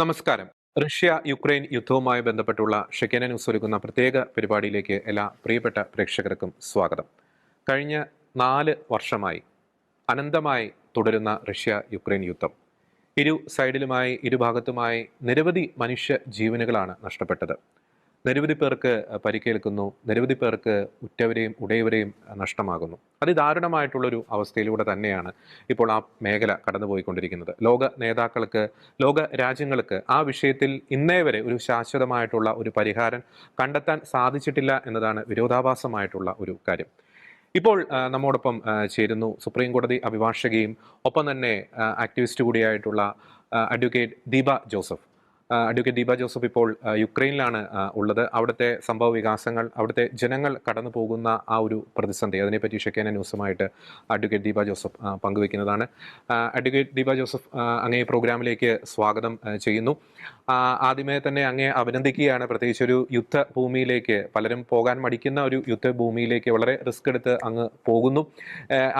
നമസ്കാരം. Russia Ukraine യുദ്ധവുമായി ബന്ധപ്പെട്ടുള്ള ഷെക്കേന news ഒരുക്കുന്ന പ്രത്യേക പരിപാടിയിലേക്ക് എല്ലാ പ്രിയപ്പെട്ട പ്രേക്ഷകർക്കും സ്വാഗതം. കഴിഞ്ഞ നാല് വർഷമായി അനന്തമായി തുടരുന്ന റഷ്യ യുക്രൈൻ യുദ്ധം. ഇരു സൈഡിലുമായി ഇരുഭാഗത്തുമായി നിരവധി മനുഷ്യ ജീവനുകളാണ് നഷ്ടപ്പെട്ടത്. നിരവധി പേർക്ക് പരിക്കേൽക്കുന്നു. നിരവധി പേർക്ക് ഉറ്റവരെയും ഉടയവരെയും നഷ്ടമാകുന്നു. അതിദാരുണമായിട്ടുള്ളൊരു അവസ്ഥയിലൂടെ തന്നെയാണ് ഇപ്പോൾ ആ മേഖല കടന്നുപോയിക്കൊണ്ടിരിക്കുന്നത്. ലോക നേതാക്കൾക്ക് ലോക രാജ്യങ്ങൾക്ക് ആ വിഷയത്തിൽ ഇന്നേ വരെ ഒരു ശാശ്വതമായിട്ടുള്ള ഒരു പരിഹാരം കണ്ടെത്താൻ സാധിച്ചിട്ടില്ല എന്നതാണ് വിരോധാഭാസമായിട്ടുള്ള ഒരു കാര്യം. ഇപ്പോൾ നമ്മോടൊപ്പം ചേരുന്നു സുപ്രീം കോടതി അഭിഭാഷകയും ഒപ്പം തന്നെ ആക്ടിവിസ്റ്റ് കൂടിയായിട്ടുള്ള അഡ്വക്കേറ്റ് ദീപ ജോസഫ്. അഡ്വക്കേറ്റ് ദീപ ജോസഫ് ഇപ്പോൾ യുക്രൈനിലാണ് ഉള്ളത്. അവിടുത്തെ സംഭവ വികാസങ്ങൾ അവിടുത്തെ ജനങ്ങൾ കടന്നു പോകുന്ന ആ ഒരു പ്രതിസന്ധി അതിനെപ്പറ്റി ഷെക്കേന ന്യൂസുമായിട്ട് അഡ്വക്കേറ്റ് ദീപ ജോസഫ് പങ്കുവെക്കുന്നതാണ് അഡ്വക്കേറ്റ് ദീപ ജോസഫ് അങ്ങേ പ്രോഗ്രാമിലേക്ക് സ്വാഗതം ചെയ്യുന്നു. ആദ്യമേ തന്നെ അങ്ങേ അഭിനന്ദിക്കുകയാണ്. പ്രത്യേകിച്ച് ഒരു യുദ്ധഭൂമിയിലേക്ക് പലരും പോകാൻ മടിക്കുന്ന ഒരു യുദ്ധഭൂമിയിലേക്ക് വളരെ റിസ്ക് എടുത്ത് അങ്ങ് പോകുന്നു.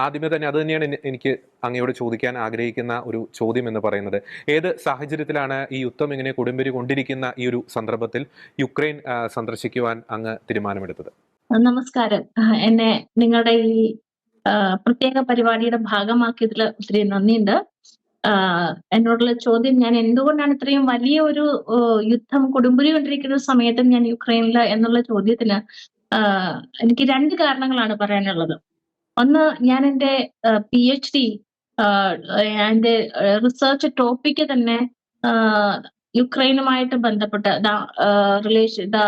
ആദ്യമേ തന്നെ അത് തന്നെയാണ് എനിക്ക് അങ്ങയോട് ചോദിക്കാൻ ആഗ്രഹിക്കുന്ന ഒരു ചോദ്യം എന്ന് പറയുന്നത്. ഏത് സാഹചര്യത്തിലാണ് ഈ യുദ്ധം ഇങ്ങനെ കൊടുമ്പിരി കൊണ്ടിരിക്കുന്ന ഈ ഒരു സന്ദർഭത്തിൽ യുക്രൈൻ സന്ദർശിക്കുവാൻ അങ്ങ് തീരുമാനമെടുത്തത്? നമസ്കാരം. എന്നെ നിങ്ങളുടെ ഈ പ്രത്യേക പരിപാടിയുടെ ഭാഗമാക്കിയതിൽ ഒത്തിരി നന്ദിയുണ്ട്. എന്നോടുള്ള ചോദ്യം ഞാൻ എന്തുകൊണ്ടാണ് ഇത്രയും വലിയ ഒരു യുദ്ധം കൊടുമ്പുരി കൊണ്ടിരിക്കുന്ന സമയത്തും ഞാൻ യുക്രൈനിൽ എന്നുള്ള ചോദ്യത്തിന് എനിക്ക് രണ്ട് കാരണങ്ങളാണ് പറയാനുള്ളത്. ഒന്ന് ഞാൻ എന്റെ പി എച്ച് ഡി എന്റെ റിസർച്ച് ടോപ്പിക്ക് തന്നെ യുക്രൈനുമായിട്ട് ബന്ധപ്പെട്ട the relation the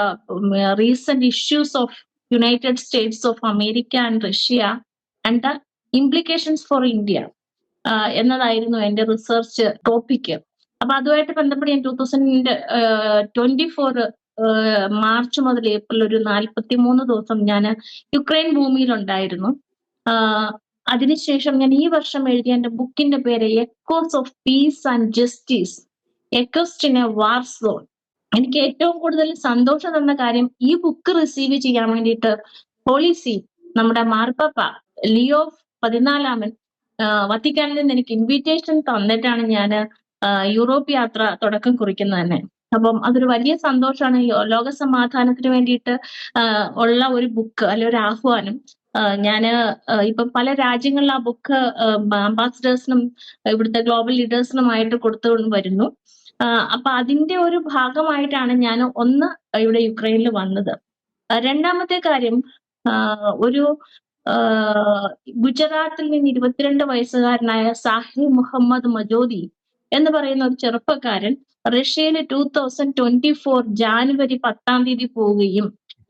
recent issues of United States of America and Russia and the implications for India എന്നതായിരുന്നു എന്റെ റിസർച്ച് ടോപ്പിക്ക്. അപ്പൊ അതുമായിട്ട് ബന്ധപ്പെട്ട് ഞാൻ two thousand twenty four March മുതൽ ഏപ്രിൽ ഒരു നാൽപ്പത്തി മൂന്ന് ദിവസം ഞാൻ യുക്രൈൻ ഭൂമിയിലുണ്ടായിരുന്നു. അതിനുശേഷം ഞാൻ ഈ വർഷം എഴുതിയ എന്റെ ബുക്കിന്റെ പേര് echoes of peace and justice എക്കോസ്റ്റ് in a war zone എനിക്ക് ഏറ്റവും കൂടുതൽ സന്തോഷം തന്ന കാര്യം ഈ ബുക്ക് റിസീവ് ചെയ്യാൻ വേണ്ടിയിട്ട് പോളിസി നമ്മുടെ മാർപ്പാപ്പ ലിയോ പതിനാലാമൻ വത്തിക്കാനിൽ നിന്ന് എനിക്ക് ഇൻവിറ്റേഷൻ തന്നിട്ടാണ് ഞാൻ യൂറോപ്പ് യാത്ര തുടക്കം കുറിക്കുന്നത് തന്നെ. അപ്പം അതൊരു വലിയ സന്തോഷമാണ്. ലോക സമാധാനത്തിന് വേണ്ടിയിട്ട് ഉള്ള ഒരു ബുക്ക് അല്ലെ ഒരു ആഹ്വാനം. ആഹ് ഞാൻ ഇപ്പൊ പല രാജ്യങ്ങളിൽ ആ ബുക്ക് അംബാസിഡേഴ്സിനും ഇവിടുത്തെ ഗ്ലോബൽ ലീഡേഴ്സിനുമായിട്ട് കൊടുത്തുകൊണ്ട് വരുന്നു. അപ്പൊ അതിന്റെ ഒരു ഭാഗമായിട്ടാണ് ഞാൻ ഒന്ന് ഇവിടെ യുക്രൈനിൽ വന്നത്. രണ്ടാമത്തെ കാര്യം ഒരു ഗുജറാത്തിൽ നിന്ന് ഇരുപത്തിരണ്ട് വയസ്സുകാരനായ സാഹി മുഹമ്മദ് മജോദി എന്ന് പറയുന്ന ഒരു ചെറുപ്പക്കാരൻ റഷ്യയിൽ two thousand twenty four January പത്താം തീയതി പോവുകയും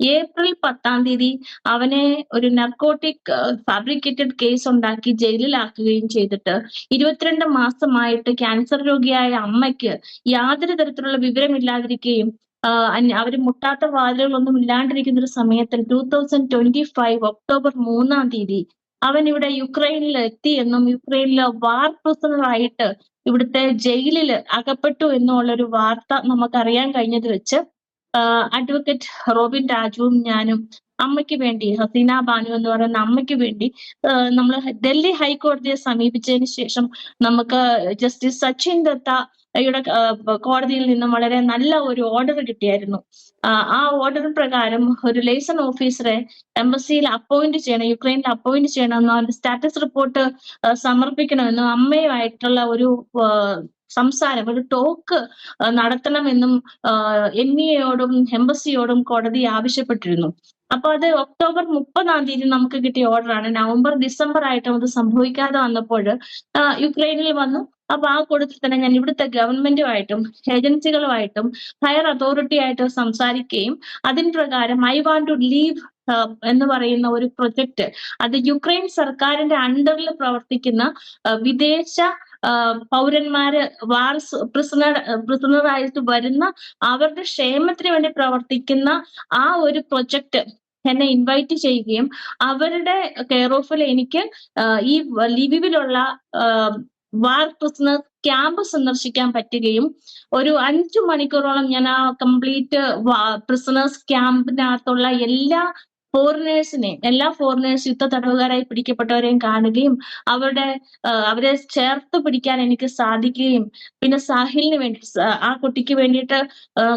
ഏപ്രിൽ പത്താം തീയതി അവനെ ഒരു നർക്കോട്ടിക് ഫാബ്രിക്കേറ്റഡ് കേസ് ഉണ്ടാക്കി ജയിലിലാക്കുകയും ചെയ്തിട്ട് ഇരുപത്തിരണ്ട് മാസമായിട്ട് ക്യാൻസർ രോഗിയായ അമ്മയ്ക്ക് യാതൊരു തരത്തിലുള്ള വിവരമില്ലാതിരിക്കുകയും അവർ മുട്ടാത്ത വാതിലുകളൊന്നും ഇല്ലാണ്ടിരിക്കുന്ന ഒരു സമയത്തിൽ two thousand twenty five October മൂന്നാം തീയതി അവൻ ഇവിടെ യുക്രൈനിൽ എത്തി എന്നും യുക്രൈനിലെ വാർ പ്രസണറായിട്ട് ഇവിടുത്തെ ജയിലിൽ അകപ്പെട്ടു എന്നുള്ള ഒരു വാർത്ത നമുക്കറിയാൻ കഴിഞ്ഞത് വെച്ച് അഡ്വക്കേറ്റ് റോബിൻ രാജുവും ഞാനും അമ്മയ്ക്ക് വേണ്ടി ഹസീന ബാനു എന്ന് പറയുന്ന അമ്മയ്ക്ക് വേണ്ടി നമ്മൾ ഡൽഹി ഹൈക്കോടതിയെ സമീപിച്ചതിന് ശേഷം നമുക്ക് ജസ്റ്റിസ് സച്ചിൻ ദത്ത യുടെ കോടതിയിൽ നിന്നും വളരെ നല്ല ഒരു ഓർഡർ കിട്ടിയായിരുന്നു. ആ, ഓർഡർ പ്രകാരം ഒരു ലേസൺ ഓഫീസറെ എംബസിയിൽ അപ്പോയിന്റ് ചെയ്യണം യുക്രൈനിൽ അപ്പോയിന്റ് ചെയ്യണമെന്നും അവരുടെ സ്റ്റാറ്റസ് റിപ്പോർട്ട് സമർപ്പിക്കണമെന്നും അമ്മയുമായിട്ടുള്ള ഒരു സംസാരം ഒരു ടോക്ക് നടത്തണമെന്നും എൻ ഇ എയോടും എംബസിയോടും കോടതി ആവശ്യപ്പെട്ടിരുന്നു. അപ്പൊ അത് ഒക്ടോബർ മുപ്പതാം തീയതി നമുക്ക് കിട്ടിയ ഓർഡറാണ് നവംബർ ഡിസംബർ ആയിട്ടും അത് സംഭവിക്കാതെ വന്നപ്പോൾ യുക്രൈനിൽ വന്നു. അപ്പൊ ആ കൂട്ടത്തിൽ തന്നെ ഞാൻ ഇവിടുത്തെ ഗവൺമെന്റുമായിട്ടും ഏജൻസികളുമായിട്ടും ഹയർ അതോറിറ്റി ആയിട്ട് സംസാരിക്കുകയും അതിന് പ്രകാരം ഐ വാണ്ട് ടു ലീവ് എന്ന് പറയുന്ന ഒരു പ്രൊജക്ട് അത് യുക്രൈൻ സർക്കാരിന്റെ അണ്ടറിൽ പ്രവർത്തിക്കുന്ന വിദേശ പൗരന്മാര് വാർസ് പ്രിസണർ പ്രിസണറായിട്ട് വരുന്ന അവരുടെ ക്ഷേമത്തിന് വേണ്ടി പ്രവർത്തിക്കുന്ന ആ ഒരു പ്രൊജക്ട് എന്നെ ഇൻവൈറ്റ് ചെയ്യുകയും അവരുടെ കെയർ ഓഫിൽ എനിക്ക് ഈ ലിവിലുള്ള വാർ പ്രിസണർ ക്യാമ്പ് സന്ദർശിക്കാൻ പറ്റുകയും ഒരു അഞ്ചു മണിക്കൂറോളം ഞാൻ ആ കംപ്ലീറ്റ് പ്രിസണേഴ്സ് ക്യാമ്പിനകത്തുള്ള എല്ലാ ഫോറിനേഴ്സിനെയും എല്ലാ ഫോറിനേഴ്സ് യുദ്ധ തടവുകാരായി പിടിക്കപ്പെട്ടവരെയും കാണുകയും അവരുടെ അവരെ ചേർത്ത് പിടിക്കാൻ എനിക്ക് സാധിക്കുകയും പിന്നെ സാഹിലിന് വേണ്ടി ആ കുട്ടിക്ക് വേണ്ടിയിട്ട്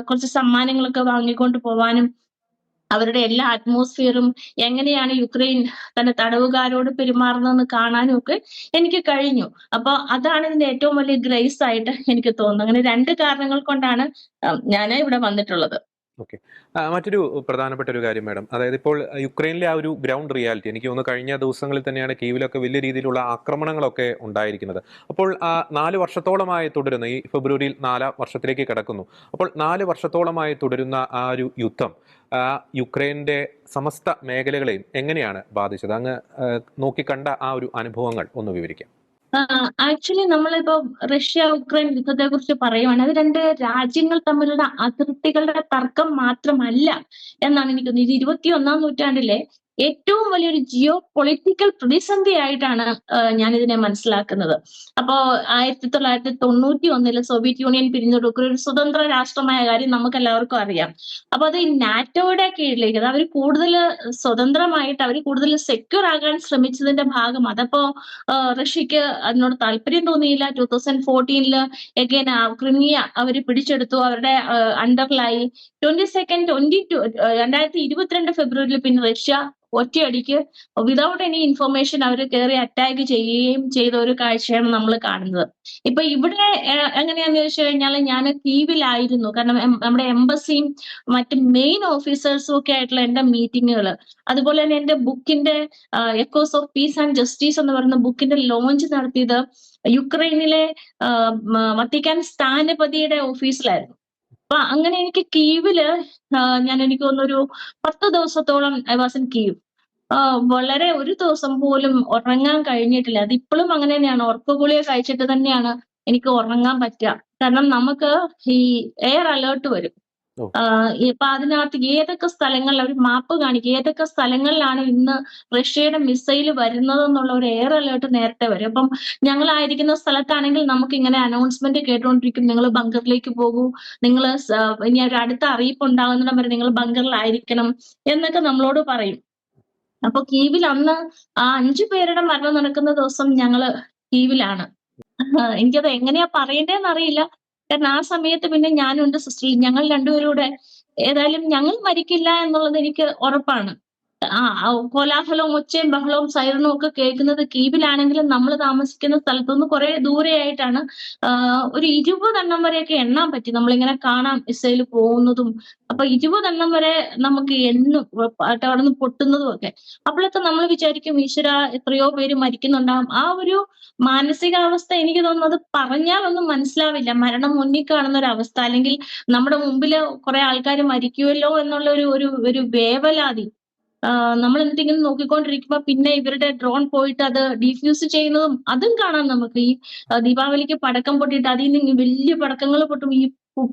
കുറച്ച് സമ്മാനങ്ങളൊക്കെ വാങ്ങിക്കൊണ്ട് പോവാനും അവരുടെ എല്ലാ അറ്റ്മോസ്ഫിയറും എങ്ങനെയാണ് യുക്രൈൻ തന്റെ തടവുകാരോട് പെരുമാറുന്നതെന്ന് കാണാനും ഒക്കെ എനിക്ക് കഴിഞ്ഞു. അപ്പൊ അതാണ് ഇതിന്റെ ഏറ്റവും വലിയ ഗ്രേസ് ആയിട്ട് എനിക്ക് തോന്നുന്നത്. അങ്ങനെ രണ്ട് കാരണങ്ങൾ കൊണ്ടാണ് ഞാൻ ഇവിടെ വന്നിട്ടുള്ളത്. ആ, മറ്റൊരു പ്രധാനപ്പെട്ട ഒരു കാര്യം മാഡം. അതായത് ഇപ്പോൾ യുക്രൈനിലെ ആ ഒരു ഗ്രൗണ്ട് റിയാലിറ്റി എനിക്ക് തോന്നുന്നു കഴിഞ്ഞ ദിവസങ്ങളിൽ തന്നെയാണ് കീവിലൊക്കെ വലിയ രീതിയിലുള്ള ആക്രമണങ്ങളൊക്കെ ഉണ്ടായിരിക്കുന്നത്. അപ്പോൾ ആ നാല് വർഷത്തോളമായി തുടരുന്ന ഈ ഫെബ്രുവരിയിൽ നാലാം വർഷത്തിലേക്ക് കിടക്കുന്നു. അപ്പോൾ നാല് വർഷത്തോളമായി തുടരുന്ന ആ ഒരു യുദ്ധം യുക്രൈന്റെ സമസ്ത മേഖലകളെയും എങ്ങനെയാണ് ബാധിച്ചത്? അങ്ങ് നോക്കിക്കണ്ട ആ ഒരു അനുഭവങ്ങൾ ഒന്ന് വിവരിക്കാം. ആക്ച്വലി നമ്മളിപ്പോ റഷ്യ ഉക്രൈൻ യുദ്ധത്തെ കുറിച്ച് പറയുവാണ് അത് രണ്ട് രാജ്യങ്ങൾ തമ്മിലുള്ള അതിർത്തികളുടെ തർക്കം മാത്രമല്ല എന്നാണ് എനിക്ക് തോന്നുന്നത്. ഇത് ഇരുപത്തി ഒന്നാം നൂറ്റാണ്ടിലെ ഏറ്റവും വലിയൊരു ജിയോ പൊളിറ്റിക്കൽ പ്രതിസന്ധിയായിട്ടാണ് ഞാൻ ഇതിനെ മനസ്സിലാക്കുന്നത്. അപ്പോ ആയിരത്തി തൊള്ളായിരത്തി തൊണ്ണൂറ്റി ഒന്നിൽ സോവിയറ്റ് യൂണിയൻ പിരിഞ്ഞെടുക്കുന്ന ഒരു സ്വതന്ത്ര രാഷ്ട്രമായ കാര്യം നമുക്ക് എല്ലാവർക്കും അറിയാം. അപ്പൊ അത് ഈ നാറ്റോയുടെ കീഴിലേക്ക് അത് അവർ കൂടുതൽ സ്വതന്ത്രമായിട്ട് അവർ കൂടുതൽ സെക്യൂർ ആകാൻ ശ്രമിച്ചതിന്റെ ഭാഗം അതപ്പോ റഷ്യക്ക് അതിനോട് താല്പര്യം തോന്നിയില്ല. ടൂ തൗസൻഡ് ഫോർട്ടീനിൽ എഗൈൻ ക്രിമിയ അവർ പിടിച്ചെടുത്തു. അവരുടെ അണ്ടറിലായി ട്വന്റി സെക്കൻഡ് ട്വന്റി ടു രണ്ടായിരത്തി ഇരുപത്തിരണ്ട് ഫെബ്രുവരിയിൽ പിന്നെ റഷ്യ ഒറ്റയടിക്ക് വിതൗട്ട് എനി ഇൻഫർമേഷൻ അവർ കയറി അറ്റാക്ക് ചെയ്യുകയും ചെയ്ത ഒരു കാഴ്ചയാണ് നമ്മൾ കാണുന്നത്. ഇപ്പൊ ഇവിടെ എങ്ങനെയാന്ന് ചോദിച്ചു കഴിഞ്ഞാൽ ഞാൻ കീവിലായിരുന്നു കാരണം നമ്മുടെ എംബസിയും മറ്റ് മെയിൻ ഓഫീസേഴ്സും ഒക്കെ ആയിട്ടുള്ള എന്റെ മീറ്റിങ്ങുകൾ അതുപോലെ തന്നെ എന്റെ ബുക്കിന്റെ echoes of peace and justice എന്ന് പറയുന്ന ബുക്കിന്റെ ലോഞ്ച് നടത്തിയത് യുക്രൈനിലെ വത്തിക്കാൻ സ്ഥാനപതിയുടെ ഓഫീസിലായിരുന്നു അപ്പൊ അങ്ങനെ എനിക്ക് കീവിൽ ഞാൻ എനിക്ക് തോന്നുന്നൊരു പത്ത് ദിവസത്തോളം ഐ വാസ് ഇൻ കീവ്. വളരെ ഒരു ദിവസം പോലും ഉറങ്ങാൻ കഴിഞ്ഞിട്ടില്ല. അത് ഇപ്പോഴും അങ്ങനെ തന്നെയാണ്. ഉറക്കഗുളിക കഴിച്ചിട്ട് തന്നെയാണ് എനിക്ക് ഉറങ്ങാൻ പറ്റുക. കാരണം നമുക്ക് ഈ എയർ അലേർട്ട് വരും. ഇപ്പൊ അതിനകത്ത് ഏതൊക്കെ സ്ഥലങ്ങളിൽ അവർ മാപ്പ് കാണിക്കും ഏതൊക്കെ സ്ഥലങ്ങളിലാണ് ഇന്ന് റഷ്യയുടെ മിസൈൽ വരുന്നത് എന്നുള്ള ഒരു എയർ അലേർട്ട് നേരത്തെ വരും. അപ്പം ഞങ്ങളായിരിക്കുന്ന സ്ഥലത്താണെങ്കിൽ നമുക്ക് ഇങ്ങനെ അനൗൺസ്മെന്റ് കേട്ടുകൊണ്ടിരിക്കും നിങ്ങൾ ബങ്കറിലേക്ക് പോകൂ. നിങ്ങൾ ഇനി ഒരു അടുത്ത അറിയിപ്പ് ഉണ്ടാകുന്നിടം വരെ നിങ്ങൾ ബങ്കറിലായിരിക്കണം എന്നൊക്കെ നമ്മളോട് പറയും. അപ്പൊ കീവിൽ അന്ന് ആ അഞ്ചു പേരുടെ മരണം നടക്കുന്ന ദിവസം ഞങ്ങൾ കീവിലാണ്. എനിക്കത് എങ്ങനെയാ പറയേണ്ടതെന്ന് അറിയില്ല കാരണം ആ സമയത്ത് പിന്നെ ഞാനുണ്ട് സിസ്റ്റർ. ഞങ്ങൾ രണ്ടുപേരും കൂടെ ഏതായാലും ഞങ്ങൾ മരിക്കില്ല എന്നുള്ളത് എനിക്ക് ഉറപ്പാണ്. ആ കോലാഹലവും ഒച്ചയും ബഹളവും സൈറനും ഒക്കെ കേൾക്കുന്നത് കീവിലാണെങ്കിലും നമ്മൾ താമസിക്കുന്ന സ്ഥലത്തുനിന്ന് കുറെ ദൂരെയായിട്ടാണ് ഒരു ഇരുപതെണ്ണം വരെയൊക്കെ എണ്ണാൻ പറ്റി. നമ്മളിങ്ങനെ കാണാം മിസൈൽ പോകുന്നതും. അപ്പൊ ഇരുപതെണ്ണം വരെ നമുക്ക് എണ്ണും അവിടെ നിന്ന് പൊട്ടുന്നതും ഒക്കെ. അപ്പോഴൊക്കെ നമ്മൾ വിചാരിക്കും ഈശ്വര എത്രയോ പേര് മരിക്കുന്നുണ്ടാകും ആ ഒരു മാനസികാവസ്ഥ എനിക്ക് തോന്നുന്നത് പറഞ്ഞാൽ ഒന്നും മനസ്സിലാവില്ല. മരണം മുന്നിൽ കാണുന്ന ഒരു അവസ്ഥ അല്ലെങ്കിൽ നമ്മുടെ മുമ്പിൽ കുറെ ആൾക്കാർ മരിക്കുമല്ലോ എന്നുള്ള ഒരു ഒരു വേവലാതി. നമ്മൾ എന്നിട്ട് ഇങ്ങനെ നോക്കിക്കൊണ്ടിരിക്കുമ്പോ പിന്നെ ഇവരുടെ ഡ്രോൺ പോയിട്ട് അത് ഡിഫ്യൂസ് ചെയ്യുന്നതും അതും കാണാം നമുക്ക്. ഈ ദീപാവലിക്ക് പടക്കം പൊട്ടിയിട്ട് അതിൽ നിന്ന് വലിയ പടക്കങ്ങൾ പൊട്ടും. ഈ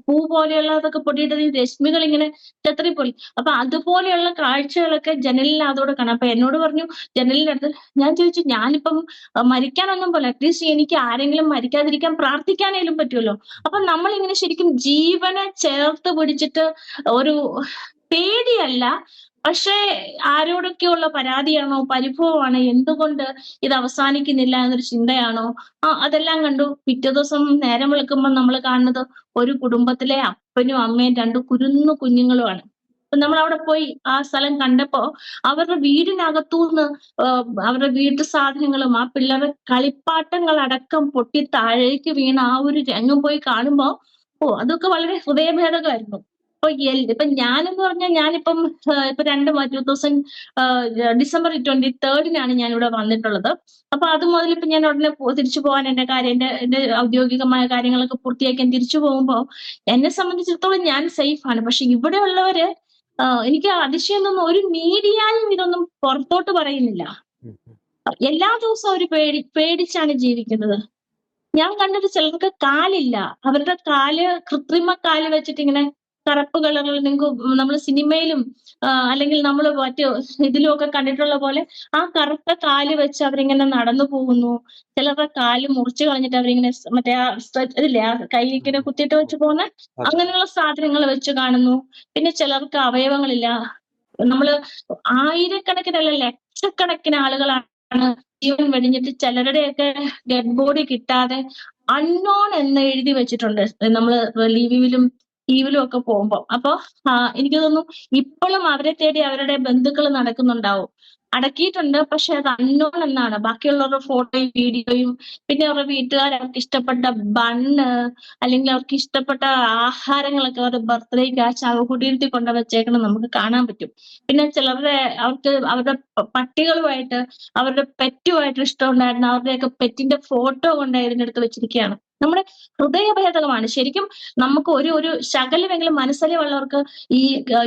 പൂ പോലെയുള്ളതൊക്കെ പൊട്ടിയിട്ട് ഈ രശ്മികൾ ഇങ്ങനെ ചെതറിപ്പോയി അപ്പൊ അതുപോലെയുള്ള കാഴ്ചകളൊക്കെ ജനലിൽ അതോടെ കാണാം. അപ്പൊ എന്നോട് പറഞ്ഞു ജനലിന്റെ അടുത്ത് ഞാൻ ചോദിച്ചു ഞാനിപ്പം മരിക്കാനൊന്നും പോലെ. അറ്റ്ലീസ്റ്റ് എനിക്ക് ആരെങ്കിലും മരിക്കാതിരിക്കാൻ പ്രാർത്ഥിക്കാനേലും പറ്റുമല്ലോ അപ്പൊ നമ്മൾ ഇങ്ങനെ ശരിക്കും ജീവനെ ചേർത്ത് പിടിച്ചിട്ട് ഒരു പേടിയല്ല പക്ഷേ ആരോടൊക്കെയുള്ള പരാതിയാണോ പരിഭവമാണോ എന്തുകൊണ്ട് ഇത് അവസാനിക്കുന്നില്ല എന്നൊരു ചിന്തയാണോ? ആ അതെല്ലാം കണ്ടു. പിറ്റേ ദിവസം നേരം വിളിക്കുമ്പോൾ നമ്മൾ കാണുന്നത് ഒരു കുടുംബത്തിലെ അപ്പനും അമ്മയും രണ്ട് കുരുന്നു കുഞ്ഞുങ്ങളുമാണ്. നമ്മൾ അവിടെ പോയി ആ സ്ഥലം കണ്ടപ്പോ അവരുടെ വീടിനകത്തുനിന്ന് നിന്ന് അവരുടെ വീട്ടു സാധനങ്ങളും ആ പിള്ളേരുടെ കളിപ്പാട്ടങ്ങളടക്കം പൊട്ടി താഴേക്ക് വീണ ആ ഒരു രംഗം പോയി കാണുമ്പോ ഓ അതൊക്കെ വളരെ ഹൃദയഭേദകമായിരുന്നു. ഇപ്പൊ എൽ- ഇപ്പൊ ഞാനെന്ന് പറഞ്ഞാൽ ഞാനിപ്പം ഇപ്പൊ രണ്ട് ടൂ തൗസൻഡ് ഡിസംബർ ട്വന്റി തേർഡിനാണ് ഞാൻ ഇവിടെ വന്നിട്ടുള്ളത്. അപ്പൊ അത് മുതൽ ഇപ്പൊ ഞാൻ ഉടനെ തിരിച്ചു പോകാൻ എന്റെ കാര്യം എന്റെ എന്റെ ഔദ്യോഗികമായ കാര്യങ്ങളൊക്കെ പൂർത്തിയാക്കാൻ തിരിച്ചു പോകുമ്പോ എന്നെ സംബന്ധിച്ചിടത്തോളം ഞാൻ സേഫ് ആണ്. പക്ഷെ ഇവിടെ ഉള്ളവര് എനിക്ക് അതിശയം തോന്നുന്നു ഒരു മീഡിയയും ഇതൊന്നും പുറത്തോട്ട് പറയുന്നില്ല. എല്ലാ ദിവസവും ഒരു പേടി പേടിച്ചാണ് ജീവിക്കുന്നത്. ഞാൻ കണ്ടത് ചിലർക്ക് കാലില്ല. അവരുടെ കാൽ കൃത്രിമ കാൽ വെച്ചിട്ട് ഇങ്ങനെ കറുപ്പ് കളറിൽ നിങ്ങൾക്ക് നമ്മൾ സിനിമയിലും അല്ലെങ്കിൽ നമ്മൾ മറ്റു ഇതിലും ഒക്കെ കണ്ടിട്ടുള്ള പോലെ ആ കറുത്ത കാൽ വെച്ച് അവരിങ്ങനെ നടന്നു പോകുന്നു. ചിലരുടെ കാൽ മുറിച്ചു കളഞ്ഞിട്ട് അവരിങ്ങനെ മറ്റേ ആ സ്ട്രെച്ച് ഇതില്ലേ ആ കൈ ഇങ്ങനെ കുത്തിയിട്ട് വെച്ച് പോകുന്ന അങ്ങനെയുള്ള സാധനങ്ങൾ വെച്ച് കാണുന്നു. പിന്നെ ചിലർക്ക് അവയവങ്ങളില്ല. നമ്മൾ ആയിരക്കണക്കിനല്ല ലക്ഷക്കണക്കിന് ആളുകളാണ് ജീവൻ വെടിഞ്ഞിട്ട് ചിലരുടെയൊക്കെ ഡെഡ് ബോഡി കിട്ടാതെ അൺനോൺ എന്ന് എഴുതി വെച്ചിട്ടുണ്ട്. നമ്മൾ ലീവിലും ലീവിലും ഒക്കെ പോകുമ്പോ. അപ്പൊ എനിക്ക് തോന്നുന്നു ഇപ്പോഴും അവരെ തേടി അവരുടെ ബന്ധുക്കൾ നടക്കുന്നുണ്ടാവും. അടക്കിയിട്ടുണ്ട് പക്ഷെ അത് അൺനോൺ എന്നാണ്. ബാക്കിയുള്ളവരുടെ ഫോട്ടോയും വീഡിയോയും പിന്നെ അവരുടെ വീട്ടുകാർ അവർക്ക് ഇഷ്ടപ്പെട്ട ബണ്ണ് അല്ലെങ്കിൽ അവർക്ക് ഇഷ്ടപ്പെട്ട ആഹാരങ്ങളൊക്കെ അവരുടെ ബർത്ത്ഡേക്ക് ആ ശവകുടീരത്തിൽ കൊണ്ട് വെച്ചേക്കണം നമുക്ക് കാണാൻ പറ്റും. പിന്നെ ചിലരുടെ അവർക്ക് അവരുടെ പട്ടികളുമായിട്ട് അവരുടെ പെറ്റുമായിട്ട് ഇഷ്ടമുണ്ടായിരുന്ന അവരുടെയൊക്കെ പെറ്റിന്റെ ഫോട്ടോ കൊണ്ടായിരുന്നു എടുത്ത് വെച്ചിരിക്കുകയാണ്. നമ്മുടെ ഹൃദയഭേദകമാണ്. ശരിക്കും നമുക്ക് ഒരു ഒരു ശകലമെങ്കിലും മനസ്സലിവുള്ളവർക്ക് ഈ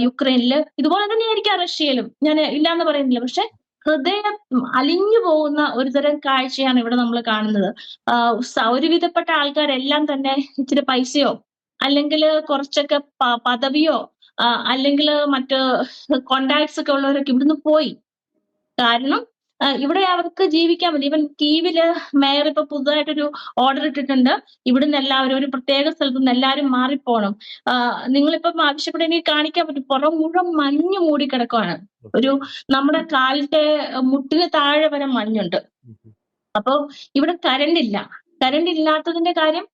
യുക്രൈനിൽ ഇതുപോലെ തന്നെയായിരിക്കാം റഷ്യയിലും. ഞാൻ ഇല്ലാന്ന് പറയുന്നില്ല. പക്ഷെ ഹൃദയം അലിഞ്ഞു പോകുന്ന ഒരു തരം കാഴ്ചയാണ് ഇവിടെ നമ്മൾ കാണുന്നത്. ഒരുവിധപ്പെട്ട ആൾക്കാരെല്ലാം തന്നെ ഇച്ചിരി പൈസയോ അല്ലെങ്കിൽ കുറച്ചൊക്കെ പദവിയോ അല്ലെങ്കിൽ മറ്റ് കോണ്ടാക്ട്സ് ഒക്കെ ഉള്ളവരൊക്കെ ഇവിടുന്ന് പോയി. കാരണം ഇവിടെ അവർക്ക് ജീവിക്കാൻ പറ്റും. ഇവൻ കീവിൽ മേയർ ഇപ്പൊ പുതുതായിട്ടൊരു ഓർഡർ ഇട്ടിട്ടുണ്ട്. ഇവിടുന്ന് എല്ലാവരും ഒരു പ്രത്യേക സ്ഥലത്ത് നിന്ന് എല്ലാവരും മാറിപ്പോണം. നിങ്ങളിപ്പം ആവശ്യപ്പെടുന്നെങ്കിൽ കാണിക്കാൻ പറ്റും. പുറം മുഴുവൻ മഞ്ഞ് മൂടി കിടക്കുവാണ് ഒരു നമ്മുടെ കാലിന്റെ മുട്ടിന് താഴെ വരെ മഞ്ഞുണ്ട്. അപ്പോൾ ഇവിടെ കറണ്ട് ഇല്ല. കറണ്ട് ഇല്ലാത്തതിന്റെ കാര്യം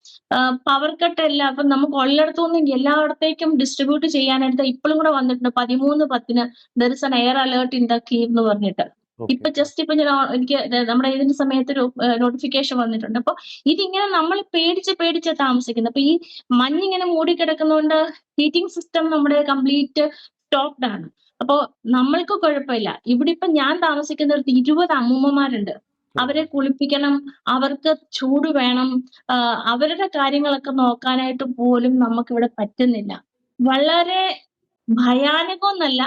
പവർ കട്ട് അല്ല. അപ്പൊ നമുക്ക് ഉള്ളിടത്തുനിന്ന് എല്ലായിടത്തേക്കും ഡിസ്ട്രിബ്യൂട്ട് ചെയ്യാനായിട്ട് ഇപ്പോഴും കൂടെ വന്നിട്ടുണ്ട്. പതിമൂന്ന് പത്തിന്. There is an air alert in the Kyiv എന്ന് പറഞ്ഞിട്ട്. ഇപ്പൊ ജസ്റ്റ് ഇപ്പൊ ഞാൻ എനിക്ക് നമ്മുടെ ഇതിന്റെ സമയത്ത് ഒരു നോട്ടിഫിക്കേഷൻ വന്നിട്ടുണ്ട്. അപ്പൊ ഇതിങ്ങനെ നമ്മൾ പേടിച്ച് പേടിച്ച് താമസിക്കുന്നത് അപ്പൊ ഈ മഞ്ഞിങ്ങനെ മൂടിക്കിടക്കുന്നതുകൊണ്ട് ഹീറ്റിംഗ് സിസ്റ്റം നമ്മുടെ കംപ്ലീറ്റ് സ്റ്റോപ്ഡ് ആണ്. അപ്പോ നമ്മൾക്ക് കുഴപ്പമില്ല. ഇവിടെ ഇപ്പൊ ഞാൻ താമസിക്കുന്ന ഒരു ഇരുപത് അമ്മൂമ്മമാരുണ്ട്. അവരെ കുളിപ്പിക്കണം അവർക്ക് ചൂട് വേണം അവരുടെ കാര്യങ്ങളൊക്കെ നോക്കാനായിട്ട് പോലും നമുക്ക് ഇവിടെ പറ്റുന്നില്ല. വളരെ ഭയാനകമെന്നല്ല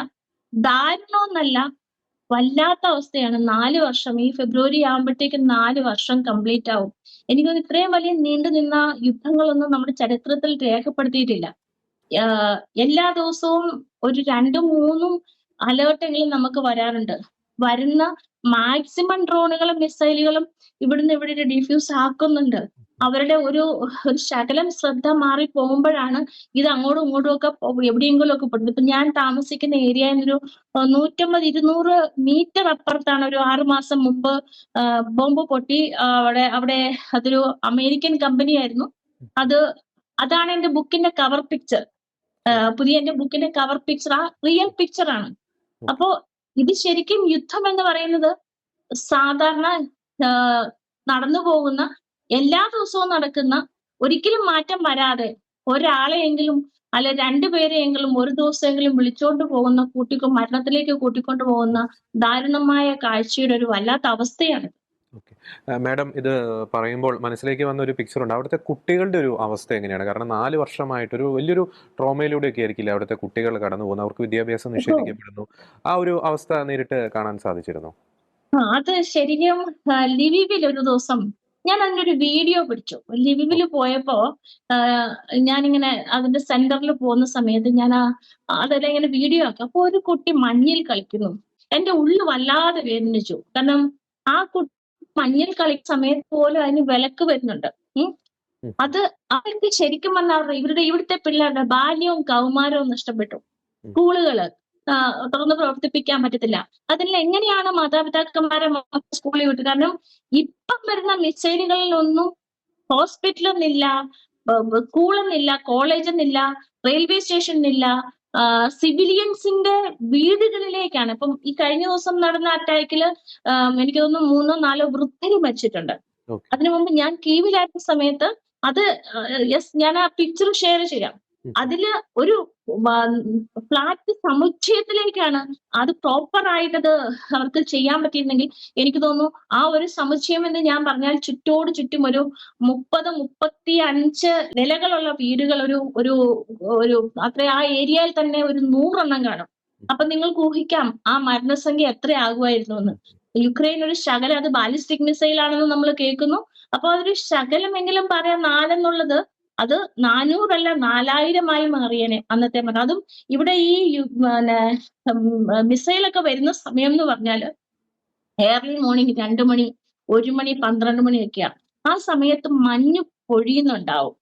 ദാരുണമെന്നല്ല വല്ലാത്ത അവസ്ഥയാണ്. നാല് വർഷം ഈ ഫെബ്രുവരി ആകുമ്പോഴത്തേക്കും നാല് വർഷം കംപ്ലീറ്റ് ആവും. എനിക്ക് ഇത്രയും വലിയ നീണ്ടു നിന്ന യുദ്ധങ്ങളൊന്നും നമ്മുടെ ചരിത്രത്തിൽ രേഖപ്പെടുത്തിയിട്ടില്ല. എല്ലാ ദിവസവും ഒരു രണ്ടും മൂന്നും അലേർട്ടെങ്കിലും നമുക്ക് വരാറുണ്ട്. വരുന്ന മാക്സിമം ഡ്രോണുകളും മിസൈലുകളും ഇവിടുന്ന് ഇവിടെ ഡിഫ്യൂസ് ആക്കുന്നുണ്ട്. അവരുടെ ഒരു ഒരു ശകലം ശ്രദ്ധ മാറി പോകുമ്പോഴാണ് ഇത് അങ്ങോട്ടും ഇങ്ങോട്ടും ഒക്കെ എവിടെയെങ്കിലും ഒക്കെ പെടുന്നത് ഇപ്പൊ ഞാൻ താമസിക്കുന്ന ഏരിയ ഒരു നൂറ്റമ്പത് ഇരുന്നൂറ് മീറ്റർ അപ്പുറത്താണ് ഒരു ആറു മാസം മുമ്പ് ബോംബ് പൊട്ടി അവിടെ അവിടെ അതൊരു അമേരിക്കൻ കമ്പനി ആയിരുന്നു. അത് അതാണ് എന്റെ ബുക്കിന്റെ കവർ പിക്ചർ. പുതിയ എന്റെ ബുക്കിന്റെ കവർ പിക്ചർ ആ റിയൽ പിക്ചർ ആണ് അപ്പോ ഇത് ശരിക്കും യുദ്ധം എന്ന് പറയുന്നത് സാധാരണ നടന്നു പോകുന്ന എല്ലാ ദിവസവും നടക്കുന്ന ഒരിക്കലും മാറ്റം വരാതെ ഒരാളെയെങ്കിലും അല്ല രണ്ടുപേരെയെങ്കിലും ഒരു ദിവസമെങ്കിലും വിളിച്ചോണ്ട് പോകുന്ന കൂട്ടിക്കൊ മരണത്തിലേക്ക് കൂട്ടിക്കൊണ്ടു പോകുന്ന ദാരുണമായ കാഴ്ചയുടെ ഒരു വല്ലാത്ത അവസ്ഥയാണ്. മാഡം ഇത് പറയുമ്പോൾ മനസ്സിലേക്ക് വന്ന ഒരു പിക്ചർ ഉണ്ട്. അവിടുത്തെ കുട്ടികളുടെ ഒരു അവസ്ഥ എങ്ങനെയാണ്? കാരണം നാല് വർഷമായിട്ട് ഒരു വലിയൊരു ട്രോമയിലൂടെയൊക്കെ ആയിരിക്കില്ല അവിടുത്തെ കുട്ടികൾ കടന്നു പോകുന്നു അവർക്ക് വിദ്യാഭ്യാസം നിഷേധിക്കപ്പെടുന്നു. ആ ഒരു അവസ്ഥ നേരിട്ട് കാണാൻ സാധിച്ചിരുന്നു? അത് ശരിക്കും ലിവിവിൽ ഒരു ദിവസം ഞാൻ അതിന്റെ ഒരു വീഡിയോ പിടിച്ചു. ലിവിവിൽ പോയപ്പോ ഞാനിങ്ങനെ അതിന്റെ സെന്ററിൽ പോകുന്ന സമയത്ത് ഞാൻ ആ അതെല്ലാം ഇങ്ങനെ വീഡിയോ ആക്കി. അപ്പൊ ഒരു കുട്ടി മഞ്ഞിൽ കളിക്കുന്നു. എന്റെ ഉള്ളു വല്ലാതെ വേദനിച്ചു. കാരണം ആ കുട്ടി മഞ്ഞിൽ കളിക്കുന്ന സമയത്ത് പോലും അതിന് വിലക്ക് വരുന്നുണ്ട്. അത് അവർക്ക് ശരിക്കും പറഞ്ഞാൽ ഇവരുടെ ഇവിടുത്തെ പിള്ളേരുടെ ബാല്യവും കൗമാരവും നഷ്ടപ്പെട്ടു. സ്കൂളുകൾ. തുറന്ന് പ്രവർത്തിപ്പിക്കാൻ പറ്റത്തില്ല. അതിൽ എങ്ങനെയാണ് മാതാപിതാക്കന്മാരെ സ്കൂളിൽ വിട്ടു കാരണം ഇപ്പം വരുന്ന മിസൈലുകളിലൊന്നും ഹോസ്പിറ്റലൊന്നില്ല സ്കൂളൊന്നില്ല കോളേജൊന്നില്ല റെയിൽവേ സ്റ്റേഷനില്ല സിവിലിയൻസിന്റെ വീടുകളിലേക്കാണ്. ഇപ്പം ഈ കഴിഞ്ഞ ദിവസം നടന്ന അറ്റാക്കിൽ എനിക്ക് തോന്നുന്നു മൂന്നോ നാലോ വൃദ്ധര് മരിച്ചിട്ടുണ്ട്. അതിനു മുമ്പ് ഞാൻ കീവിലായിരുന്ന സമയത്ത് അത് യെസ് ഞാൻ ആ പിക്ചർ ഷെയർ ചെയ്യാം. അതിൽ ഒരു ഫ്ലാറ്റ് സമുച്ചയത്തിലേക്കാണ് അത് പ്രോപ്പർ ആയിട്ടത് അവർക്ക് ചെയ്യാൻ പറ്റിയിരുന്നെങ്കിൽ എനിക്ക് തോന്നുന്നു ആ ഒരു സമുച്ചയം എന്ന് ഞാൻ പറഞ്ഞാൽ ചുറ്റോട് ചുറ്റും ഒരു മുപ്പത് മുപ്പത്തി അഞ്ച് നിലകളുള്ള വീടുകൾ ഒരു ഒരു ഒരു അത്ര ആ ഏരിയയിൽ തന്നെ ഒരു നൂറെണ്ണം കാണും. അപ്പൊ നിങ്ങൾക്ക് ഊഹിക്കാം ആ മരണസംഖ്യ എത്ര ആകുമായിരുന്നു എന്ന് യുക്രൈൻ ഒരു ശകലം അത് ബാലിസ്റ്റിക് മിസൈൽ ആണെന്ന് നമ്മൾ കേൾക്കുന്നു. അപ്പൊ അതൊരു ശകലമെങ്കിലും പറയാം നാലെന്നുള്ളത് അത് നാനൂറല്ല നാലായിരമായി മാറിയനെ അന്നത്തെ മരണം അതും ഇവിടെ ഈ പിന്നെ മിസൈലൊക്കെ വരുന്ന സമയം എന്ന് പറഞ്ഞാൽ ഏർലി മോർണിംഗ് രണ്ടു മണി ഒരു മണി പന്ത്രണ്ട് മണിയൊക്കെയാണ്. ആ സമയത്ത് മഞ്ഞ് പൊഴിയുന്നുണ്ടാവും.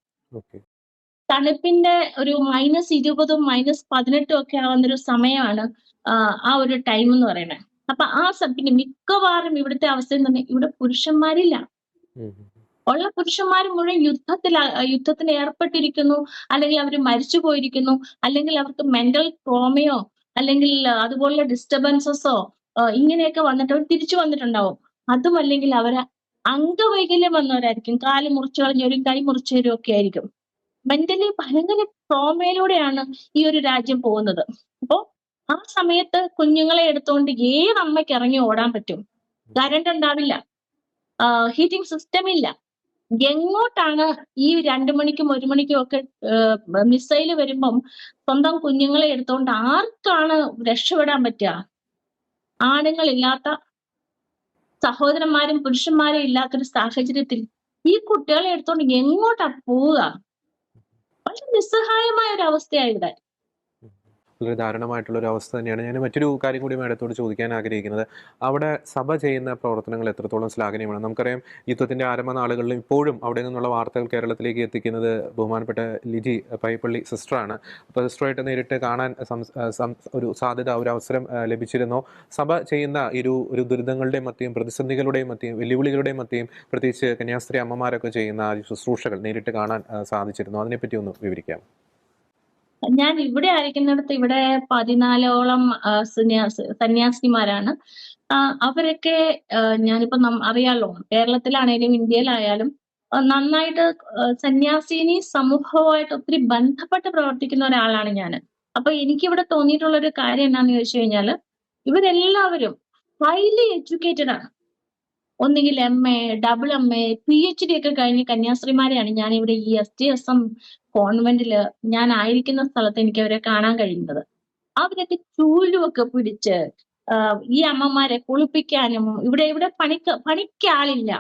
തണുപ്പിന്റെ ഒരു മൈനസ് ഇരുപതും മൈനസ് പതിനെട്ടും ഒക്കെ ആവുന്ന ഒരു സമയമാണ് ആ, ഒരു ടൈം എന്ന് പറയുന്നത്. അപ്പൊ ആ പിന്നെ മിക്കവാറും ഇവിടുത്തെ അവസ്ഥ എന്ന് പറഞ്ഞാൽ ഇവിടെ പുരുഷന്മാരില്ല. ഉള്ള പുരുഷന്മാർ മുഴുവൻ യുദ്ധത്തിൽ യുദ്ധത്തിന് ഏർപ്പെട്ടിരിക്കുന്നു. അല്ലെങ്കിൽ അവർ മരിച്ചു പോയിരിക്കുന്നു. അല്ലെങ്കിൽ അവർക്ക് മെന്റൽ ട്രോമയോ അല്ലെങ്കിൽ അതുപോലുള്ള ഡിസ്റ്റർബൻസസോ ഇങ്ങനെയൊക്കെ വന്നിട്ട് അവർ തിരിച്ചു വന്നിട്ടുണ്ടാവും. അതും അല്ലെങ്കിൽ അംഗവൈകല്യം വന്നവരായിരിക്കും. കാൽ മുറിച്ചു കളഞ്ഞവരും കൈ മുറിച്ചവരും ഒക്കെ ആയിരിക്കും. മെന്റലി ഭയങ്കര ട്രോമയിലൂടെയാണ് ഈ ഒരു രാജ്യം പോകുന്നത്. അപ്പോ ആ സമയത്ത് കുഞ്ഞുങ്ങളെ എടുത്തുകൊണ്ട് ഏത് അമ്മയ്ക്ക് ഇറങ്ങി ഓടാൻ പറ്റും? കറണ്ട് ഉണ്ടാവില്ല. ഹീറ്റിംഗ് സിസ്റ്റം ഇല്ല. എങ്ങോട്ടാണ് ഈ രണ്ടു മണിക്കും ഒരു മണിക്കും ഒക്കെ മിസൈൽ വരുമ്പം സ്വന്തം കുഞ്ഞുങ്ങളെ എടുത്തുകൊണ്ട് ആർക്കാണ് രക്ഷപ്പെടാൻ പറ്റുക? ആണുങ്ങളില്ലാത്ത സഹോദരന്മാരും പുരുഷന്മാരും ഇല്ലാത്തൊരു സാഹചര്യത്തിൽ ഈ കുട്ടികളെ എടുത്തോണ്ട് എങ്ങോട്ടാ പോവുക? വളരെ നിസ്സഹായമായ ഒരു അവസ്ഥയാണ് ഇവിടെ. വളരെ ദാരുണമായിട്ടുള്ള ഒരു അവസ്ഥ തന്നെയാണ്. ഞാൻ മറ്റൊരു കാര്യം കൂടി മേഡത്തോട് ചോദിക്കാൻ ആഗ്രഹിക്കുന്നത്. അവിടെ സഭ ചെയ്യുന്ന പ്രവർത്തനങ്ങൾ എത്രത്തോളം ശ്ലാഘനീയമാണ്? നമുക്കറിയാം യുദ്ധത്തിന്റെ ആരംഭ ഇപ്പോഴും അവിടെ നിന്നുള്ള വാർത്തകൾ കേരളത്തിലേക്ക് എത്തിക്കുന്നത് ബഹുമാനപ്പെട്ട ലിജി പൈപ്പള്ളി സിസ്റ്ററാണ്. അപ്പോൾ സിസ്റ്ററായിട്ട് നേരിട്ട് കാണാൻ ഒരു സാധ്യത ഒരു അവസരം ലഭിച്ചിരുന്നു. സഭ ചെയ്യുന്ന ഇരു ഒരു ദുരിതങ്ങളുടെയും മധ്യയും പ്രതിസന്ധികളുടെയും മധ്യയും വെല്ലുവിളികളുടെയും മധ്യയും പ്രത്യേകിച്ച് കന്യാസ്ത്രീ അമ്മമാരൊക്കെ ചെയ്യുന്ന ശുശ്രൂഷകൾ നേരിട്ട് കാണാൻ സാധിച്ചിരുന്നു. അതിനെപ്പറ്റി ഒന്ന് വിവരിക്കാം. ഞാൻ ഇവിടെ ആയിരിക്കുന്നിടത്ത് ഇവിടെ പതിനാലോളം സന്യാസി സന്യാസിമാരാണ് അവരൊക്കെ ഞാനിപ്പോ അറിയാലോ കേരളത്തിലാണേലും ഇന്ത്യയിലായാലും നന്നായിട്ട് സന്യാസിനി സമൂഹവുമായിട്ട് ഒത്തിരി ബന്ധപ്പെട്ട് പ്രവർത്തിക്കുന്ന ഒരാളാണ് ഞാൻ അപ്പൊ എനിക്കിവിടെ തോന്നിയിട്ടുള്ള ഒരു കാര്യം എന്താണെന്ന് ചോദിച്ചു കഴിഞ്ഞാൽ ഇവരെല്ലാവരും ഹൈലി എഡ്യൂക്കേറ്റഡ് ആണ്. ഒന്നുകിൽ M A double M A P H D ഒക്കെ കഴിഞ്ഞ കന്യാസ്ത്രീമാരെയാണ് ഞാൻ ഇവിടെ ഈ എസ് ടി എസ് എം കോൺവെന്റിൽ ഞാൻ ആയിരിക്കുന്ന സ്ഥലത്ത് എനിക്ക് അവരെ കാണാൻ കഴിയുന്നത്. അവരൊക്കെ ചൂലുമൊക്കെ പിടിച്ച് ഈ അമ്മമാരെ കുളിപ്പിക്കാനും ഇവിടെ ഇവിടെ പണിക്ക് പണിക്കാളില്ല.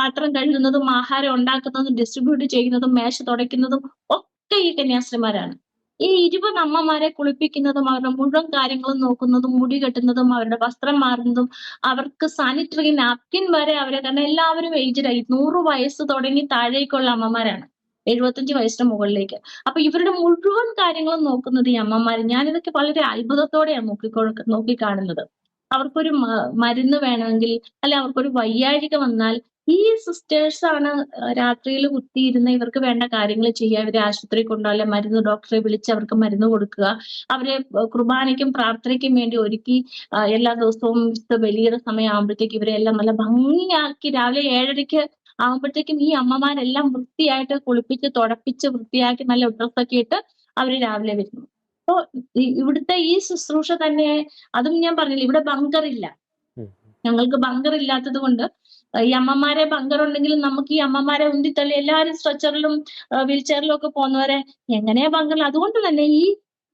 പാത്രം കഴുകുന്നതും ആഹാരം ഉണ്ടാക്കുന്നതും ഡിസ്ട്രിബ്യൂട്ട് ചെയ്യുന്നതും മേശ തുടയ്ക്കുന്നതും ഒക്കെ ഈ കന്യാസ്ത്രീമാരാണ്. ഈ ഇരുപത് അമ്മമാരെ കുളിപ്പിക്കുന്നതും അവരുടെ മുഴുവൻ കാര്യങ്ങളും നോക്കുന്നതും മുടി കെട്ടുന്നതും അവരുടെ വസ്ത്രം മാറുന്നതും അവർക്ക് സാനിറ്ററി നാപ്കിൻ വരെ അവരെ കാരണം എല്ലാവരും ഏജ്ഡായി നൂറ് വയസ്സ് തുടങ്ങി താഴേക്കുള്ള അമ്മമാരാണ്. എഴുപത്തഞ്ച് വയസ്സിന് മുകളിലേക്ക്. അപ്പൊ ഇവരുടെ മുഴുവൻ കാര്യങ്ങളും നോക്കുന്നത് ഈ അമ്മമാര്. ഞാനിതൊക്കെ വളരെ അത്ഭുതത്തോടെയാണ് നോക്കിക്കൊ നോക്കിക്കാണുന്നത്. അവർക്കൊരു മരുന്ന് വേണമെങ്കിൽ അല്ലെ അവർക്കൊരു വയ്യാഴിക വന്നാൽ ഈ സിസ്റ്റേഴ്സ് ആണ് രാത്രിയിൽ കുത്തിയിരുന്ന ഇവർക്ക് വേണ്ട കാര്യങ്ങൾ ചെയ്യുക. ഇവരെ ആശുപത്രി കൊണ്ടുപോലെ മരുന്ന് ഡോക്ടറെ വിളിച്ച് അവർക്ക് മരുന്ന് കൊടുക്കുക. അവരെ കുർബാനയ്ക്കും പ്രാർത്ഥനയ്ക്കും വേണ്ടി ഒരുക്കി എല്ലാ ദിവസവും വിശുദ്ധ ബലിയുടെ സമയം ആകുമ്പോഴത്തേക്ക് ഇവരെ എല്ലാം നല്ല ഭംഗിയാക്കി രാവിലെ ഏഴരയ്ക്ക് ആകുമ്പോഴത്തേക്കും ഈ അമ്മമാരെല്ലാം വൃത്തിയായിട്ട് കുളിപ്പിച്ച് തുടപ്പിച്ച് വൃത്തിയാക്കി നല്ല ഡ്രസ്സൊക്കെ ഇട്ട് അവർ രാവിലെ വരുന്നു. അപ്പോ ഇവിടുത്തെ ഈ ശുശ്രൂഷ തന്നെ അതും ഞാൻ പറഞ്ഞില്ല ഇവിടെ ബങ്കർ ഇല്ല. ഞങ്ങൾക്ക് ബങ്കർ ഇല്ലാത്തത് കൊണ്ട് ഈ അമ്മമാരെ ബങ്കർ ഉണ്ടെങ്കിലും നമുക്ക് ഈ അമ്മമാരെ ഉന്തിത്തള്ളി എല്ലാവരും സ്ട്രെച്ചറിലും വീൽ ചെയറിലും ഒക്കെ പോകുന്നവരെ എങ്ങനെയാ ബങ്കറിൽ അതുകൊണ്ട് തന്നെ ഈ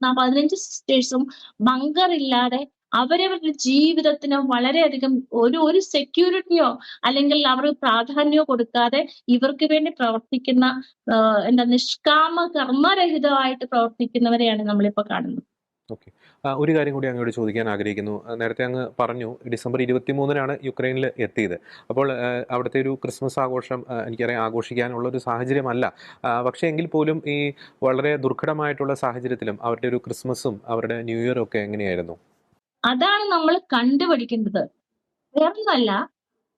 പതിനഞ്ച് സിസ്റ്റേഴ്സും ബങ്കർ ഇല്ലാതെ അവരവരുടെ ജീവിതത്തിന് വളരെയധികം ഒരു ഒരു സെക്യൂരിറ്റിയോ അല്ലെങ്കിൽ അവർ പ്രാധാന്യമോ കൊടുക്കാതെ ഇവർക്ക് വേണ്ടി പ്രവർത്തിക്കുന്ന എന്താ നിഷ്കാമ കർമ്മരഹിതമായിട്ട് പ്രവർത്തിക്കുന്നവരെയാണ് നമ്മളിപ്പോ കാണുന്നത്. ഒരു കാര്യം കൂടി അങ്ങോട്ട് ചോദിക്കാൻ ആഗ്രഹിക്കുന്നു. നേരത്തെ അങ്ങ് പറഞ്ഞു ഡിസംബർ ഇരുപത്തിമൂന്നിനാണ് യുക്രൈനിൽ എത്തിയത്. അപ്പോൾ അവിടുത്തെ ഒരു ക്രിസ്മസ് ആഘോഷം എനിക്കറിയാം ആഘോഷിക്കാനുള്ള ഒരു സാഹചര്യമല്ല. പക്ഷേ എങ്കിൽ പോലും ഈ വളരെ ദുർഘടമായിട്ടുള്ള സാഹചര്യത്തിലും അവരുടെ ഒരു ക്രിസ്മസും അവരുടെ ന്യൂ ഇയറും ഒക്കെ എങ്ങനെയായിരുന്നു? അതാണ് നമ്മൾ കണ്ടുപിടിക്കേണ്ടത് വേറൊന്നല്ല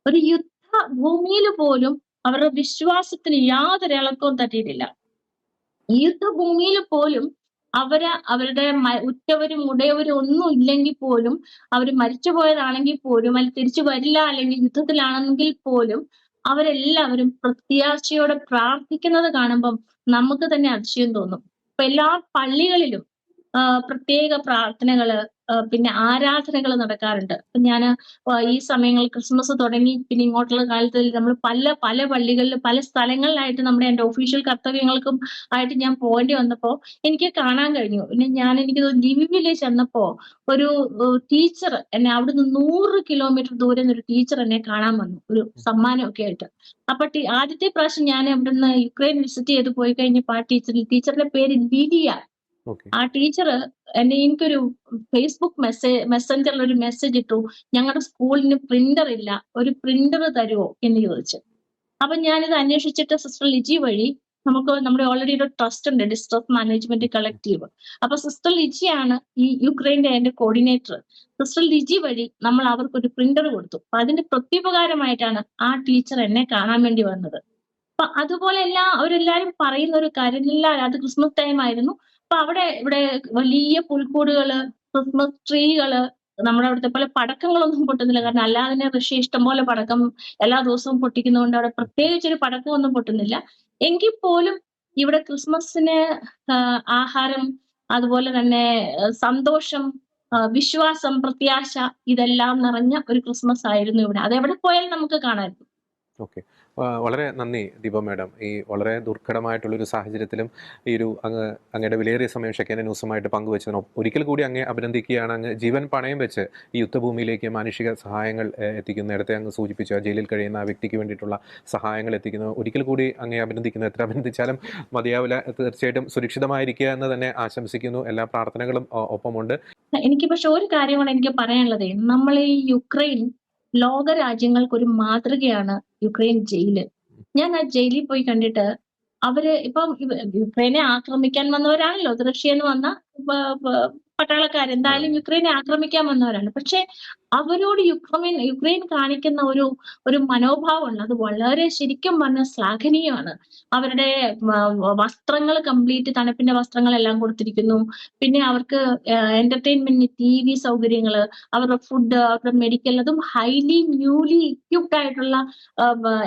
ഒരു യുദ്ധ ഭൂമിയിൽ പോലും അവരുടെ വിശ്വാസത്തിന് യാതൊരു ഇളക്കവും തട്ടിയിട്ടില്ല. യുദ്ധഭൂമിയിൽ പോലും അവർ അവരുടെ ഉറ്റവരും ഉടയവരും ഒന്നും ഇല്ലെങ്കിൽ പോലും അവർ മരിച്ചുപോയതാണെങ്കിൽ പോലും അല്ലെങ്കിൽ തിരിച്ചു വരില്ല അല്ലെങ്കിൽ യുദ്ധത്തിലാണെങ്കിൽ പോലും അവരെല്ലാവരും പ്രത്യാശയോടെ പ്രാർത്ഥിക്കുന്നത് കാണുമ്പം നമുക്ക് തന്നെ അതിശയം തോന്നും. ഇപ്പൊ എല്ലാ പള്ളികളിലും പ്രത്യേക പ്രാർത്ഥനകൾ പിന്നെ ആരാധനകൾ നടക്കാറുണ്ട്. ഞാൻ ഈ സമയങ്ങൾ ക്രിസ്മസ് തുടങ്ങി പിന്നെ ഇങ്ങോട്ടുള്ള കാലത്ത് നമ്മൾ പല പല പള്ളികളിൽ പല സ്ഥലങ്ങളിലായിട്ട് നമ്മുടെ എന്റെ ഒഫീഷ്യൽ കർത്തവ്യങ്ങൾക്കും ആയിട്ട് ഞാൻ പോകേണ്ടി വന്നപ്പോൾ എനിക്ക് കാണാൻ കഴിഞ്ഞു. പിന്നെ ഞാൻ എനിക്ക് ലിവിവിൽ ചെന്നപ്പോ ഒരു ടീച്ചർ എന്നെ അവിടുന്ന് നൂറ് കിലോമീറ്റർ ദൂരെ നിന്ന് ഒരു ടീച്ചർ എന്നെ കാണാൻ വന്നു. ഒരു സമ്മാനമൊക്കെ ആയിട്ട്. അപ്പൊ ആദ്യത്തെ പ്രാവശ്യം ഞാൻ അവിടുന്ന് യുക്രൈൻ വിസിറ്റ് ചെയ്ത് പോയി കഴിഞ്ഞപ്പോ ആ ടീച്ചറിൽ ടീച്ചറിന്റെ പേര് ഓക്കെ ആ ടീച്ചർ എന്നെ എനിക്കൊരു ഫേസ്ബുക്ക് മെസ്സേജ് മെസ്സഞ്ചറിൽ ഒരു മെസ്സേജ് ഇട്ടു ഞങ്ങളുടെ സ്കൂളിന് പ്രിന്റർ ഇല്ല ഒരു പ്രിന്റർ തരുമോ എന്ന് ചോദിച്ചു. അപ്പൊ ഞാനിത് അന്വേഷിച്ചിട്ട് സിസ്റ്റർ ലിജി വഴി നമുക്ക് നമ്മുടെ ഓൾറെഡി ഒരു ട്രസ്റ്റ് ഉണ്ട് ഡിസ്ട്രസ് മാനേജ്മെന്റ് കളക്റ്റീവ് അപ്പൊ സിസ്റ്റർ ലിജിയാണ് ഈ യുക്രൈന്റെ അതിന്റെ കോർഡിനേറ്റർ സിസ്റ്റർ ലിജി വഴി നമ്മൾ അവർക്ക് ഒരു പ്രിന്റർ കൊടുത്തു. അപ്പൊ അതിന്റെ പ്രത്യുപകാരമായിട്ടാണ് ആ ടീച്ചർ എന്നെ കാണാൻ വേണ്ടി വന്നത്. അപ്പൊ അതുപോലെ എല്ലാ അവരെല്ലാരും പറയുന്ന ഒരു കാര്യം എല്ലാവരും അത് ക്രിസ്മസ് ടൈം ആയിരുന്നു അപ്പൊ അവിടെ ഇവിടെ വലിയ പുൽക്കൂടുകൾ ക്രിസ്മസ് ട്രീകൾ നമ്മുടെ അവിടുത്തെ പോലെ പടക്കങ്ങളൊന്നും പൊട്ടുന്നില്ല. കാരണം അല്ലാതെ തന്നെ റഷ്യ ഇഷ്ടംപോലെ പടക്കം എല്ലാ ദിവസവും പൊട്ടിക്കുന്നതുകൊണ്ട് അവിടെ പ്രത്യേകിച്ച് ഒരു പടക്കമൊന്നും പൊട്ടുന്നില്ല. എങ്കിൽ പോലും ഇവിടെ ക്രിസ്മസിന് ആഹാരം അതുപോലെ തന്നെ സന്തോഷം വിശ്വാസം പ്രത്യാശ ഇതെല്ലാം നിറഞ്ഞ ഒരു ക്രിസ്മസ് ആയിരുന്നു ഇവിടെ. അത് എവിടെ പോയാലും നമുക്ക് കാണാമായിരുന്നു. വളരെ നന്ദി ദീപ മാഡം. ഈ വളരെ ദുർഘടമായിട്ടുള്ളൊരു സാഹചര്യത്തിലും ഈ ഒരു അങ്ങ് അങ്ങയുടെ വിലയേറിയ സമയം ഷെക്കേന്റെ ന്യൂസുമായിട്ട് പങ്കുവച്ചതിന് ഒരിക്കൽ കൂടി അങ്ങ് അഭിനന്ദിക്കുകയാണ്. അങ്ങ് ജീവൻ പണയം വെച്ച് ഈ യുദ്ധഭൂമിയിലേക്ക് മാനുഷിക സഹായങ്ങൾ എത്തിക്കുന്ന. നേരത്തെ അങ്ങ് സൂചിപ്പിച്ചു ജയിലിൽ കഴിയുന്ന ആ വ്യക്തിക്ക് വേണ്ടിയിട്ടുള്ള സഹായങ്ങൾ എത്തിക്കുന്നു. ഒരിക്കൽ കൂടി അങ്ങേ അഭിനന്ദിക്കുന്നു. എത്ര അഭിനന്ദിച്ചാലും മതിയാവില്ല. തീർച്ചയായിട്ടും സുരക്ഷിതമായിരിക്കുക എന്ന് തന്നെ ആശംസിക്കുന്നു. എല്ലാ പ്രാർത്ഥനകളും ഒപ്പമുണ്ട്. എനിക്ക് പക്ഷെ ഒരു കാര്യമാണ് എനിക്ക് പറയാനുള്ളത്. നമ്മൾ ഈ യുക്രൈൻ ലോക രാജ്യങ്ങൾക്ക് ഒരു മാതൃകയാണ് യുക്രൈൻ ജയിൽ. ഞാൻ ആ ജയിലിൽ പോയി കണ്ടിട്ട് അവർ ഇപ്പം യുക്രൈനെ ആക്രമിക്കാൻ വന്നവരാണല്ലോ. റഷ്യന്ന് വന്ന പട്ടാളക്കാർ എന്തായാലും യുക്രൈനെ ആക്രമിക്കാൻ വന്നവരാണ്. പക്ഷെ അവരോട് യുക്രൈൻ യുക്രൈൻ കാണിക്കുന്ന ഒരു ഒരു മനോഭാവമുണ്ട് അത് വളരെ ശരിക്കും പറഞ്ഞ ശ്ലാഘനീയമാണ്. അവരുടെ വസ്ത്രങ്ങൾ കംപ്ലീറ്റ് തണുപ്പിന്റെ വസ്ത്രങ്ങളെല്ലാം കൊടുത്തിരിക്കുന്നു. പിന്നെ അവർക്ക് എന്റർടൈൻമെന്റ് ടി വി സൗകര്യങ്ങൾ അവരുടെ ഫുഡ് അവരുടെ മെഡിക്കൽ അതും ഹൈലി ന്യൂലി ഇക്വിപ്ഡ് ആയിട്ടുള്ള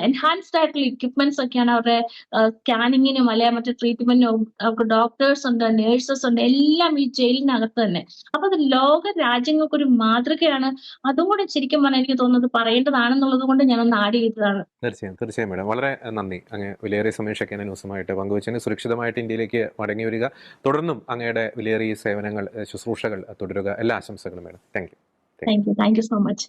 എൻഹാൻസ്ഡ് ആയിട്ടുള്ള ഇക്വിപ്മെന്റ്സ് ഒക്കെയാണ് അവരുടെ സ്കാനിങ്ങിനും അല്ലെ മറ്റേ ട്രീറ്റ്മെന്റിനും അവർക്ക് ഡോക്ടേഴ്സ് ഉണ്ട് നേഴ്സസ് ഉണ്ട് എല്ലാം ഈ ജയിലിനകത്ത് തന്നെ. അപ്പൊ അത് ലോക രാജ്യങ്ങൾക്ക് ഒരു മാതൃകയാണ് കൂടി ശരിക്കും പറഞ്ഞാൽ എനിക്ക് തോന്നുന്നത് പറയേണ്ടതാണെന്നുള്ളത് കൊണ്ട് ഞാൻ ഒന്ന് ആഡ് ചെയ്തതാണ്. തീർച്ചയായും തീർച്ചയായും മേഡം വളരെ നന്ദി. അങ്ങ് വിലയേറിയ സമയം ഷെക്കേന ന്യൂസുമായിട്ട് പങ്കുവച്ചതിന് സുരക്ഷിതമായിട്ട് ഇന്ത്യയിലേക്ക് മടങ്ങി വരിക. തുടർന്നും അങ്ങയുടെ വിലയേറിയ സേവനങ്ങൾ ശുശ്രൂഷകൾ തുടരുക. എല്ലാ ആശംസകളും madam thank you thank you thank you so much